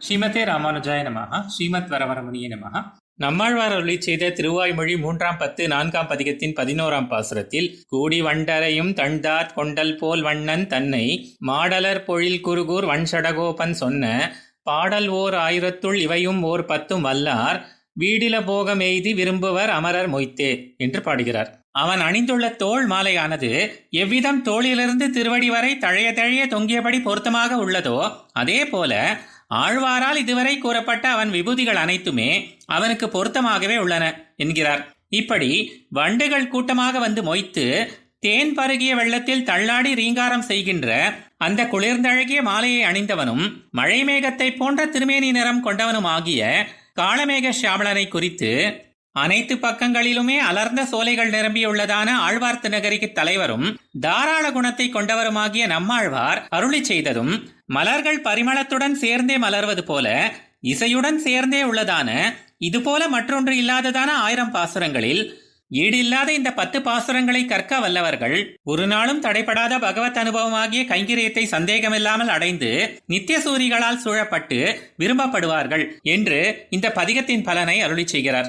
ஸ்ரீமதே ராமானுஜாய நமஹ ஸ்ரீமத் வரவரமுனிய நமஹ. நம்மாழ்வார் அருளி செய்த திருவாய்மொழி மூன்றாம் பத்து நான்காம் பதிகத்தின் பதினோராம் பாசுரத்தில் கூடி வண்டரையும் தண்டார் கொண்டல் போல் வண்ணன் தன்னை மாடலர் பொழில் குருகூர் வன்சடகோபன் சொன்ன பாடல் ஓர் ஆயிரத்துள் இவையும் ஓர் பத்தும் வல்லார் வீடில போகம் எய்தி விரும்புவர் அமரர் மொய்த்தே என்று பாடுகிறார். அவன் அணிந்துள்ள தோள் மாலையானது எவ்விதம் தோளிலிருந்து திருவடி வரை தழைய தழைய தொங்கியபடி பொருத்தமாக உள்ளதோ அதே போல ஆழ்வாரால் இதுவரை கூறப்பட்ட அவன் விபூதிகள் அனைத்துமே அவனுக்கு பொருத்தமாகவே உள்ளன என்கிறார். இப்படி வண்டுகள் கூட்டமாக வந்து மொய்த்து தேன் பருகிய வெள்ளத்தில் தள்ளாடி ரீங்காரம் செய்கின்ற அந்த குளிர்ந்தழகிய மாலையை அணிந்தவனும் மழைமேகத்தைப் போன்ற திருமேனி நிறம் கொண்டவனும் ஆகிய காளமேக சியாமளனை குறித்து அனைத்து பக்கங்களிலுமே அலர்ந்த சோலைகள் நிரம்பியுள்ளதான ஆழ்வார்த்து நகரிக்கு தலைவரும் தாராள குணத்தை கொண்டவருமாகிய நம்மாழ்வார் அருளி செய்ததும் மலர்கள் பரிமளத்துடன் சேர்ந்தே மலர்வது போல இசையுடன் சேர்ந்தே உள்ளதான இதுபோல மற்றொன்று இல்லாததான ஆயிரம் பாசுரங்களில் ஈடில்லாத இந்த பத்து பாசுரங்களை கற்க வல்லவர்கள் ஒரு நாளும் தடைபடாத பகவத் அனுபவமாகிய கைங்கரியத்தை சந்தேகமில்லாமல் அடைந்து நித்திய சூரிகளால் சூழப்பட்டு விரும்பப்படுவார்கள் என்று இந்த பதிகத்தின் பலனை அருளி செய்கிறார்.